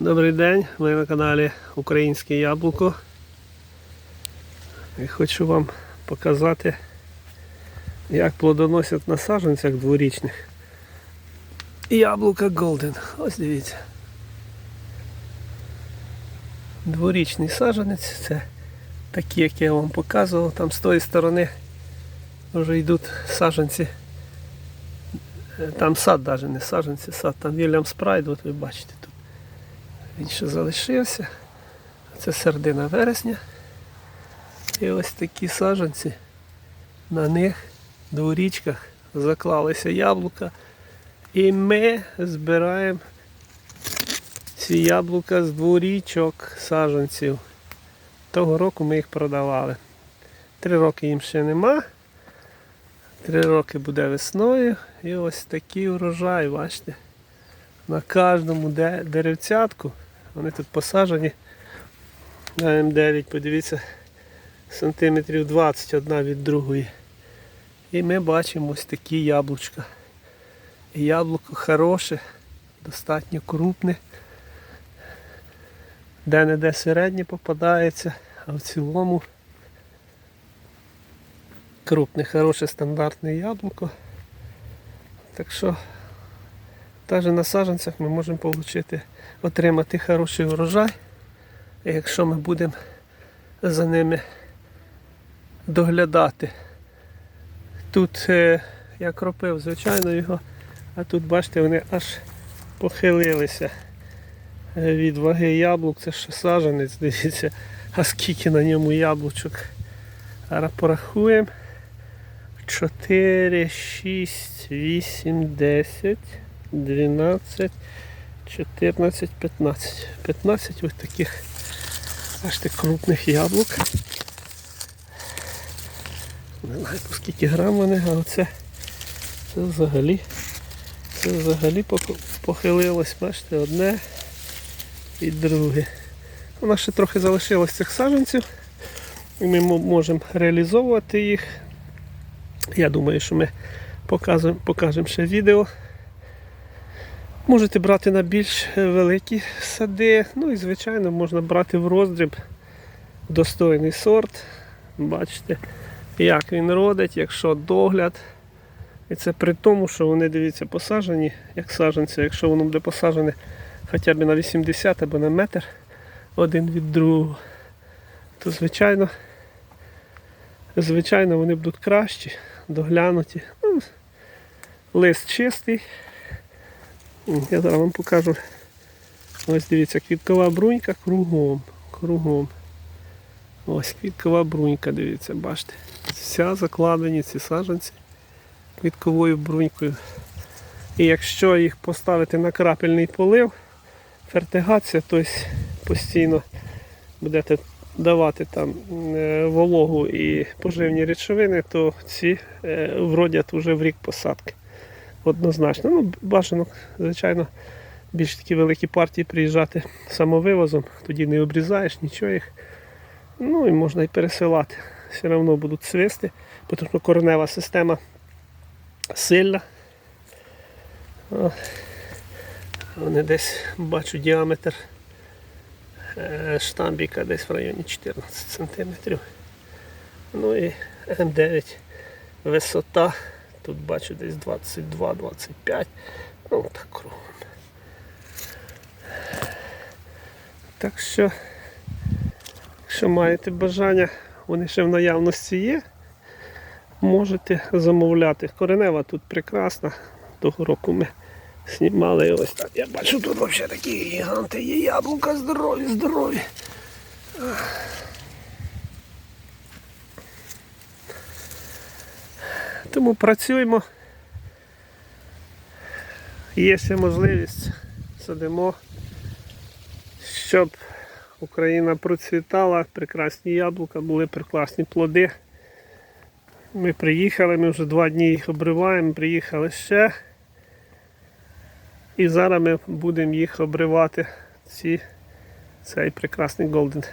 Добрий день, ви на каналі Українське Яблуко. І хочу вам показати, як плодоносять на саджанцях дворічних. Яблука Golden. Ось дивіться. Дворічний саджанець це такі, як я вам показував. Там з тої сторони вже йдуть саджанці. Е, Там сад навіть не саджанці, сад, там Вільям Спрайд, от ви бачите. Він ще залишився. Це середина вересня. І ось такі саджанці. На них дворічках заклалися яблука. І ми збираємо ці яблука з дворічок саджанців. Того року ми їх продавали. Три роки їм ще нема. Три роки буде весною. І ось такий урожай, бачите. На кожному деревцятку. Вони тут посаджені на М9, подивіться, сантиметрів 20 одна від другої. І ми бачимо ось такі яблучка. Яблуко хороше, достатньо крупне. Де-не-де середнє попадається, а в цілому крупне, хороше стандартне яблуко. Так що навіть на саджанцях ми можемо отримати, отримати хороший урожай, якщо ми будемо за ними доглядати. Тут е, я кропив, звичайно, його, а тут, бачите, вони аж похилилися е, від ваги яблук. Це ще саджанець, дивіться, а скільки на ньому яблучок. Зараз порахуємо. 4, 6, 8, 10, 12, 14, 15. 15 ось таких аж тих крупних яблук. Не знаю по скільки грам вони, а оце це взагалі це взагалі похилилось, бачите, одне і друге. У нас ще трохи залишилось цих саджанців. І ми можемо реалізовувати їх. Я думаю, що ми покажемо, покажемо ще відео. Можете брати на більш е, великі сади. Ну і звичайно можна брати в роздріб достойний сорт. Бачите, як він родить, якщо догляд. І це при тому, що вони, дивіться, посаджені, як саджанці, якщо воно буде посаджене хоча б на 80 або на метр один від другого, то звичайно, звичайно вони будуть кращі, доглянуті. Ну, лист чистий. Я зараз вам покажу. Ось дивіться, квіткова брунька кругом. Кругом. Ось квіткова брунька, дивіться, бачите. Вся закладені ці саджанці квітковою брунькою. І якщо їх поставити на крапельний полив, фертигація, тобто постійно будете давати там е, вологу і поживні речовини, то ці е, вродять вже в рік посадки. Однозначно. Ну, бажано, звичайно, більш такі великі партії приїжджати самовивозом, тоді не обрізаєш нічого їх. Ну і можна і пересилати. Все одно будуть свисти, тому що коренева система сильна. Вони десь бачу діаметр е, штамбіка десь в районі 14 см. Ну і М9 висота. Тут бачу десь 22-25. Ну так кругом. Так що, якщо маєте бажання, вони ще в наявності є, можете замовляти. Коренева тут прекрасна. Того року ми знімали і ось так. Я бачу, тут взагалі такі гіганти є яблука здорові, здорові. Тому працюємо. Є ще можливість, садимо, щоб Україна процвітала, прекрасні яблука, були прекрасні плоди. Ми приїхали, ми вже два дні їх обриваємо, приїхали ще. І зараз ми будемо їх обривати, ці, цей прекрасний голден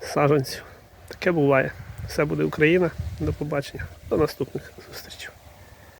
саджанців. Таке буває. Все буде Україна. До побачення. До наступних зустрічей.